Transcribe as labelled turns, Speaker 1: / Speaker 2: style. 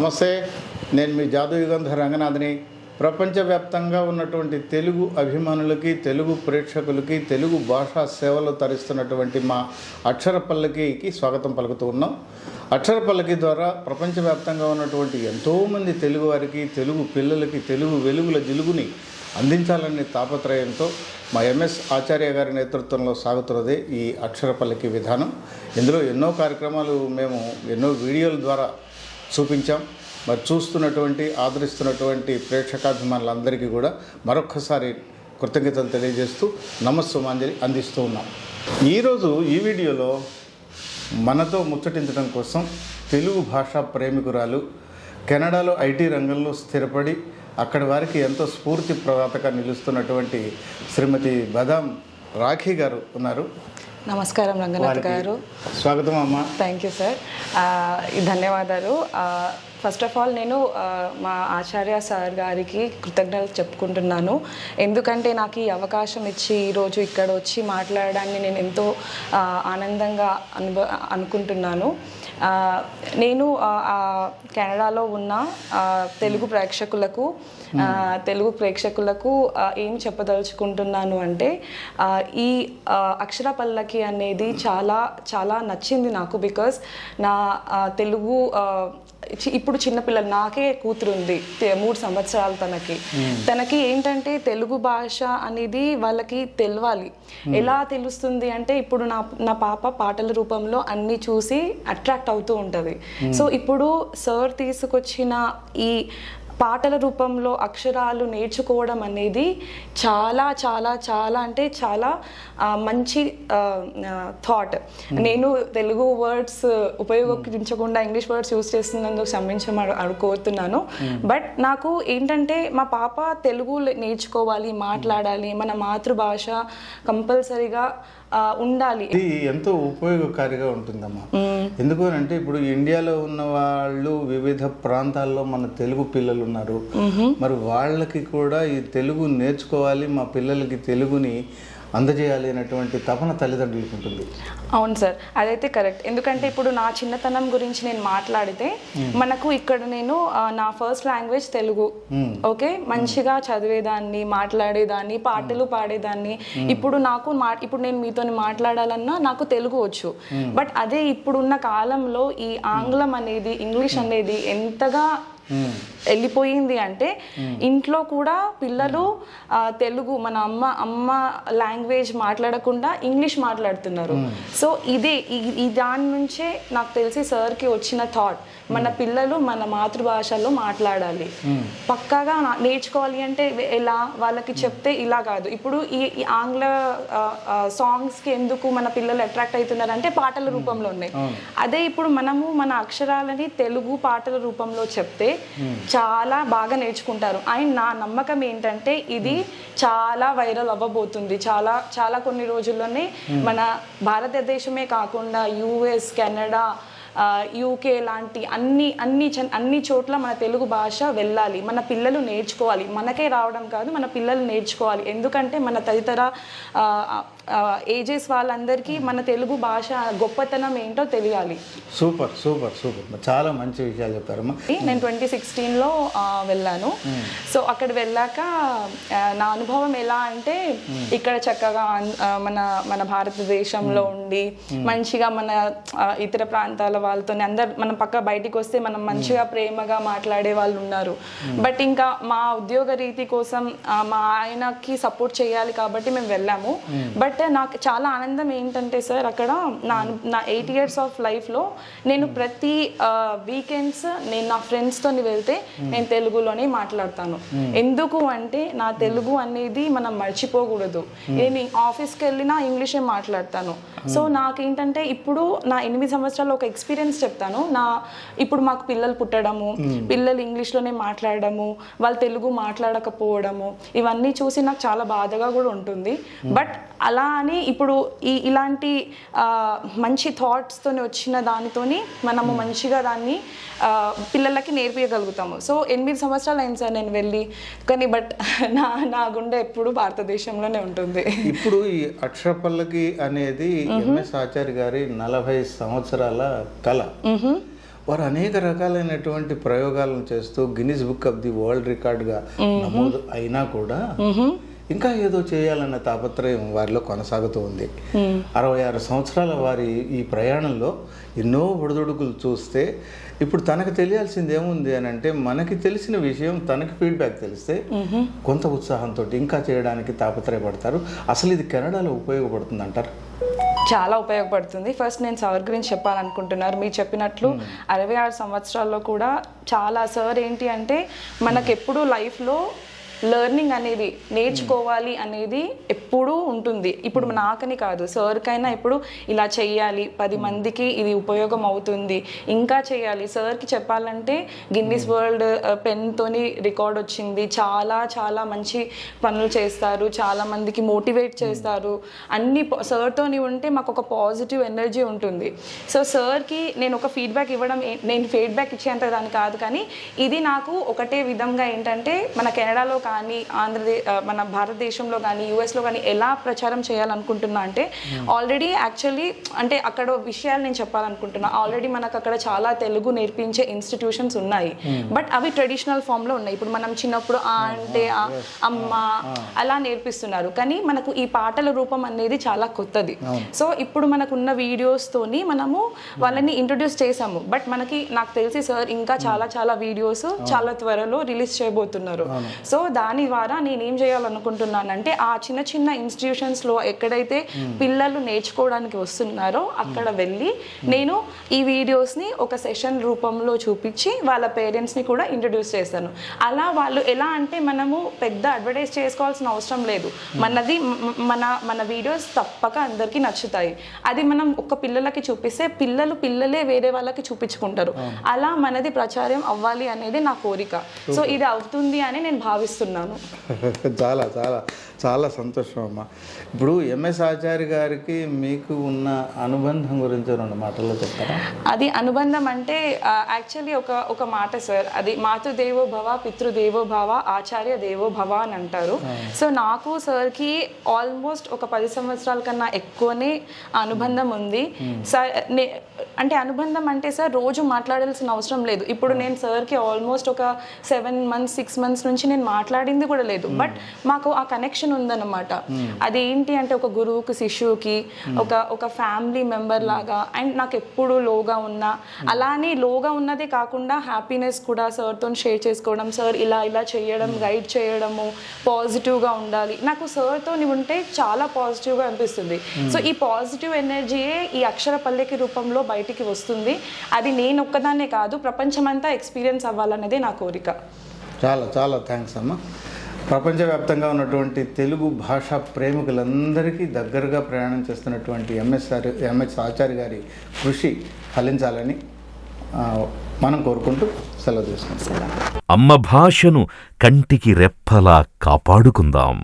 Speaker 1: నమస్తే నేను మీ జాదు రంగనాథ్ని. ప్రపంచవ్యాప్తంగా ఉన్నటువంటి తెలుగు అభిమానులకి తెలుగు ప్రేక్షకులకి తెలుగు భాషా సేవలు తరిస్తున్నటువంటి మా అక్షరపల్లకికి స్వాగతం పలుకుతూ ఉన్నాం. అక్షరపల్లకి ద్వారా ప్రపంచవ్యాప్తంగా ఉన్నటువంటి ఎంతోమంది తెలుగు వారికి తెలుగు పిల్లలకి తెలుగు వెలుగుల జిలుగుని అందించాలనే తాపత్రయంతో మా ఎంఎస్ ఆచార్య గారి నేతృత్వంలో సాగుతున్నదే ఈ అక్షరపల్లకి విధానం. ఇందులో ఎన్నో కార్యక్రమాలు మేము ఎన్నో వీడియోల ద్వారా చూపించాం. మరి చూస్తున్నటువంటి ఆదరిస్తున్నటువంటి ప్రేక్షకాభిమానులందరికీ కూడా మరొక్కసారి కృతజ్ఞతలు తెలియజేస్తూ నమస్సుమాంజలి అందిస్తూ ఉన్నాం. ఈరోజు ఈ వీడియోలో మనతో ముచ్చటించడం కోసం తెలుగు భాషా ప్రేమికురాలు కెనడాలో ఐటీ రంగంలో స్థిరపడి అక్కడి వారికి ఎంతో స్ఫూర్తి ప్రదాతగా నిలుస్తున్నటువంటి శ్రీమతి బదాం రాఖీ గారు ఉన్నారు.
Speaker 2: నమస్కారం రంగనాథ్ గారు.
Speaker 1: స్వాగతం అమ్మ.
Speaker 2: Thank you sir. ధన్యవాదాలు. ఫస్ట్ ఆఫ్ ఆల్ నేను మా ఆచార్య సార్ గారికి కృతజ్ఞతలు చెప్పుకుంటున్నాను. ఎందుకంటే నాకు ఈ అవకాశం ఇచ్చి ఈరోజు ఇక్కడ వచ్చి మాట్లాడడాన్ని నేను ఎంతో ఆనందంగా అనుభ అనుకుంటున్నాను. నేను కెనడాలో ఉన్న తెలుగు ప్రేక్షకులకు తెలుగు ప్రేక్షకులకు ఏం చెప్పదలుచుకుంటున్నాను అంటే ఈ అక్షర పల్లకి అనేది చాలా చాలా నచ్చింది నాకు బికాస్ నా తెలుగు ఇప్పుడు ఇప్పుడు చిన్నపిల్లలు నాకే కూతురు ఉంది తె- మూడు సంవత్సరాలు తనకి. తనకి ఏంటంటే తెలుగు భాష అనేది వాళ్ళకి తెలవాలి. ఎలా తెలుస్తుంది అంటే ఇప్పుడు నా నా పాప పాటల రూపంలో అన్ని చూసి అట్రాక్ట్ అవుతూ ఉంటుంది. సో ఇప్పుడు సార్ తీసుకొచ్చిన ఈ పాటల రూపంలో అక్షరాలు నేర్చుకోవడం అనేది చాలా చాలా చాలా అంటే చాలా మంచి థాట్ నేను తెలుగు వర్డ్స్ ఉపయోగించకుండా ఇంగ్లీష్ వర్డ్స్ యూస్ చేస్తున్నందుకు క్షమించమని అడు కోరుతున్నాను బట్ నాకు ఏంటంటే మా పాప తెలుగు నేర్చుకోవాలి మాట్లాడాలి మన మాతృభాష కంపల్సరీగా ఉండాలి.
Speaker 1: ఇది ఎంతో ఉపయోగకారిగా ఉంటుందమ్మా. ఎందుకు అని అంటే ఇప్పుడు ఇండియాలో ఉన్న వాళ్ళు వివిధ ప్రాంతాల్లో మన తెలుగు పిల్లలు ఉన్నారు. మరి వాళ్ళకి కూడా ఈ తెలుగు నేర్చుకోవాలి మా పిల్లలకి తెలుగుని అందజేయాలి అనేటువంటి తపన తల్లిదండ్రులకు ఉంటుంది.
Speaker 2: అవును సార్ అదైతే కరెక్ట్. ఎందుకంటే ఇప్పుడు నా చిన్నతనం గురించి నేను మాట్లాడితే మనకు ఇక్కడ నేను నా ఫస్ట్ లాంగ్వేజ్ తెలుగు. ఓకే? మంచిగా చదివేదాన్ని మాట్లాడేదాన్ని పాటలు పాడేదాన్ని. ఇప్పుడు నాకు మా ఇప్పుడు నేను మీతో మాట్లాడాలన్నా నాకు తెలుగు వచ్చు. బట్ అదే ఇప్పుడున్న కాలంలో ఈ ఆంగ్లం అనేది ఇంగ్లీష్ అనేది ఎంతగా వెళ్ళిపోయింది అంటే ఇంట్లో కూడా పిల్లలు తెలుగు మన అమ్మ అమ్మ లాంగ్వేజ్ మాట్లాడకుండా ఇంగ్లీష్ మాట్లాడుతున్నారు. సో ఇదే ఈ- దాని నుంచే నాకు తెలిసి సార్కి వచ్చిన థాట్ మన పిల్లలు మన మాతృభాషలో మాట్లాడాలి. పక్కాగా నేర్చుకోవాలి అంటే ఎలా? వాళ్ళకి చెప్తే ఇలా కాదు. ఇప్పుడు ఈ ఈ ఆంగ్ల సాంగ్స్కి ఎందుకు మన పిల్లలు అట్రాక్ట్ అవుతున్నారు అంటే పాటల రూపంలో ఉన్నాయి. అదే ఇప్పుడు మనము మన అక్షరాలని తెలుగు పాటల రూపంలో చెప్తే చాలా బాగా నేర్చుకుంటారు. అండ్ నా నమ్మకం ఏంటంటే ఇది చాలా వైరల్ అవ్వబోతుంది. చాలా చాలా కొన్ని రోజుల్లోనే మన భారతదేశమే కాకుండా యుఎస్ కెనడా యూకే లాంటి అన్ని అన్ని అన్ని చోట్ల మన తెలుగు భాష వెళ్ళాలి. మన పిల్లలు నేర్చుకోవాలి. మనకే రావడం కాదు మన పిల్లలు నేర్చుకోవాలి. ఎందుకంటే మన తదితర ఏజెస్ వాళ్ళందరికీ మన తెలుగు భాష గొప్పతనం ఏంటో తెలియాలి.
Speaker 1: Super super super. చాలా మంచి విషయాలు చెప్పారమ్మా.
Speaker 2: నేను ట్వంటీ సిక్స్టీన్లో వెళ్ళాను. సో అక్కడ వెళ్ళాక నా అనుభవం ఎలా అంటే ఇక్కడ చక్కగా మన మన భారతదేశంలో ఉండి మంచిగా మన ఇతర ప్రాంతాల వాళ్ళతో అందరు మనం పక్క బయటికి వస్తే మనం మంచిగా ప్రేమగా మాట్లాడే వాళ్ళు ఉన్నారు. బట్ ఇంకా మా ఉద్యోగ రీతి కోసం మా ఆయనకి సపోర్ట్ చేయాలి కాబట్టి మేము వెళ్ళాము. బట్ నాకు చాలా ఆనందం ఏంటంటే సార్ అక్కడ నా నా ఎయిట్ ఇయర్స్ ఆఫ్ లైఫ్లో నేను ప్రతి వీకెండ్స్ నేను నా ఫ్రెండ్స్తో వెళ్తే నేను తెలుగులోనే మాట్లాడతాను. ఎందుకు అంటే నా తెలుగు అనేది మనం మర్చిపోకూడదు. నేను ఆఫీస్కి వెళ్ళినా ఇంగ్లీషే మాట్లాడతాను. సో నాకేంటంటే ఇప్పుడు నా ఎనిమిది సంవత్సరాలు ఒక ఎక్స్పీరియన్స్ చెప్తాను. నా ఇప్పుడు మాకు పిల్లలు పుట్టడము పిల్లలు ఇంగ్లీష్లోనే మాట్లాడడము వాళ్ళు తెలుగు మాట్లాడకపోవడము ఇవన్నీ చూసి నాకు చాలా బాధగా కూడా ఉంటుంది. బట్ అలా అని ఇప్పుడు ఈ ఇలాంటి మంచి థాట్స్తో వచ్చిన దానితోని మనము మంచిగా దాన్ని పిల్లలకి నేర్పించగలుగుతాము సో ఎనిమిది సంవత్సరాలు అయింది సార్ నేను వెళ్ళి. కానీ బట్ నా నా గుండె ఎప్పుడు భారతదేశంలోనే ఉంటుంది.
Speaker 1: ఇప్పుడు ఈ అక్షరపల్లకి అనేది ఎంఎస్ ఆచార్య గారి నలభై సంవత్సరాల కళ. వారు అనేక రకాలైనటువంటి ప్రయోగాలను చేస్తూ Guinness book of the world రికార్డ్గా నమోదు అయినా కూడా ఇంకా ఏదో చేయాలన్న తాపత్రయం వారిలో కొనసాగుతూ ఉంది. అరవై ఆరు సంవత్సరాల వారి ఈ ప్రయాణంలో ఎన్నో ఒడిదొడుకులు చూస్తే ఇప్పుడు తనకు తెలియాల్సింది ఏముంది అని అంటే మనకి తెలిసిన విషయం తనకి ఫీడ్బ్యాక్ తెలిస్తే కొంత ఉత్సాహంతో ఇంకా చేయడానికి తాపత్రయపడతారు. అసలు ఇది కెనడాలో ఉపయోగపడుతుంది అంటారు
Speaker 2: చాలా ఉపయోగపడుతుంది. ఫస్ట్ నేను సార్ గురించి చెప్పాలనుకుంటున్నారు. మీరు చెప్పినట్లు అరవై ఆరు సంవత్సరాల్లో కూడా చాలా సార్ ఏంటి అంటే మనకెప్పుడు లైఫ్లో లెర్నింగ్ అనేది నేర్చుకోవాలి అనేది ఎప్పుడూ ఉంటుంది. ఇప్పుడు నాకని కాదు సార్కైనా ఇప్పుడు ఇలా చెయ్యాలి పది మందికి ఇది ఉపయోగం అవుతుంది ఇంకా చేయాలి సార్కి చెప్పాలంటే గిన్నిస్ వరల్డ్ పెన్తోని రికార్డ్ వచ్చింది. చాలా చాలా మంచి పనులు చేస్తారు చాలా మందికి మోటివేట్ చేస్తారు. అన్ని సార్తోని ఉంటే మాకు ఒక పాజిటివ్ ఎనర్జీ ఉంటుంది. సో సార్కి నేను ఒక ఫీడ్బ్యాక్ ఇవ్వడం నేను ఫీడ్బ్యాక్ ఇచ్చేంత దాని కాదు కానీ ఇది నాకు ఒకటే విధంగా ఏంటంటే మన కెనడాలో కానీ ఆంధ్రదేశ్ మన భారతదేశంలో కానీ యూఎస్లో కానీ ఎలా ప్రచారం చేయాలనుకుంటున్నా అంటే ఆల్రెడీ యాక్చువల్లీ అంటే అక్కడ విషయాలు నేను చెప్పాలనుకుంటున్నా. ఆల్రెడీ మనకు అక్కడ చాలా తెలుగు నేర్పించే ఇన్స్టిట్యూషన్స్ ఉన్నాయి. బట్ అవి ట్రెడిషనల్ ఫామ్లో ఉన్నాయి. ఇప్పుడు మనం చిన్నప్పుడు ఆ అంటే ఆ, అమ్మ అలా నేర్పిస్తున్నారు. కానీ మనకు ఈ పాటల రూపం అనేది చాలా కొత్తది. సో ఇప్పుడు మనకున్న వీడియోస్తోని మనము వాళ్ళని ఇంట్రొడ్యూస్ చేసాము బట్ మనకి నాకు తెలిసి సార్ ఇంకా చాలా చాలా వీడియోస్ చాలా త్వరలో రిలీజ్ చేయబోతున్నారు. సో దాని ద్వారా నేను ఏం చేయాలనుకుంటున్నానంటే ఆ చిన్న చిన్న ఇన్స్టిట్యూషన్స్లో ఎక్కడైతే పిల్లలు నేర్చుకోవడానికి వస్తున్నారో అక్కడ వెళ్ళి నేను ఈ వీడియోస్ని ఒక సెషన్ రూపంలో చూపించి వాళ్ళ పేరెంట్స్ని కూడా ఇంట్రడ్యూస్ చేస్తాను. అలా వాళ్ళు ఎలా అంటే మనము పెద్ద అడ్వర్టైజ్ చేసుకోవాల్సిన అవసరం లేదు. మనది మన మన వీడియోస్ తప్పక అందరికీ నచ్చుతాయి. అది మనం ఒక పిల్లలకి చూపిస్తే పిల్లలు పిల్లలే వేరే వాళ్ళకి చూపించుకుంటారు. అలా మనది ప్రచారం అవ్వాలి అనేది నా కోరిక. సో ఇది అవుతుంది అని నేను భావిస్తున్నాను.
Speaker 1: చాలా చాలా చాలా సంతోషం అమ్మా. ఇప్పుడు ఎంఎస్ ఆచార్య గారికి మీకు ఉన్న అనుబంధం గురించి రెండు మాటల్లో చెప్తారా?
Speaker 2: అది అనుబంధం అంటే యాక్చువల్లీ ఒక ఒక మాట సార్ అది మాతృదేవో భవ పితృదేవో భవ ఆచార్య దేవో భవ అని అంటారు. సో నాకు సార్కి ఆల్మోస్ట్ ఒక పది సంవత్సరాల కన్నా ఎక్కువనే అనుబంధం ఉంది. సార్ అంటే అనుబంధం అంటే సార్ రోజు మాట్లాడాల్సిన అవసరం లేదు. ఇప్పుడు నేను సార్కి ఆల్మోస్ట్ ఒక సెవెన్ మంత్స్ సిక్స్ మంత్స్ నుంచి నేను మాట్లాడింది కూడా లేదు. బట్ మాకు ఆ కనెక్షన్ ఉందన్నమాట. అది ఏంటి అంటే ఒక గురువుకి శిష్యుకి ఒక ఒక ఫ్యామిలీ మెంబర్ లాగా. అండ్ నాకు ఎప్పుడు లోగా ఉన్నా అలానే లోగా ఉన్నదే కాకుండా హ్యాపీనెస్ కూడా సార్తో షేర్ చేసుకోవడం సార్ ఇలా ఇలా చేయడం గైడ్ చేయడము పాజిటివ్గా ఉండాలి. నాకు సార్తో ఉంటే చాలా పాజిటివ్గా అనిపిస్తుంది. సో ఈ పాజిటివ్ ఎనర్జీయే ఈ అక్షర పల్లెకి రూపంలో బయటికి వస్తుంది. అది నేను ఒక్కదాన్నే కాదు ప్రపంచమంతా ఎక్స్పీరియన్స్ అవ్వాలన్నదే నా కోరిక.
Speaker 1: చాలా చాలా థ్యాంక్స్ అమ్మ. ప్రపంచవ్యాప్తంగా ఉన్నటువంటి తెలుగు భాషా ప్రేమికులందరికీ దగ్గరగా ప్రయాణం చేస్తున్నటువంటి ఎంఎస్ఆర్ ఎంఎస్ ఆచార్య గారి కృషి ఫలించాలని మనం కోరుకుంటూ సెలవు తీసుకుంటాం
Speaker 3: అమ్మ భాషను కంటికి రెప్పలా కాపాడుకుందాం.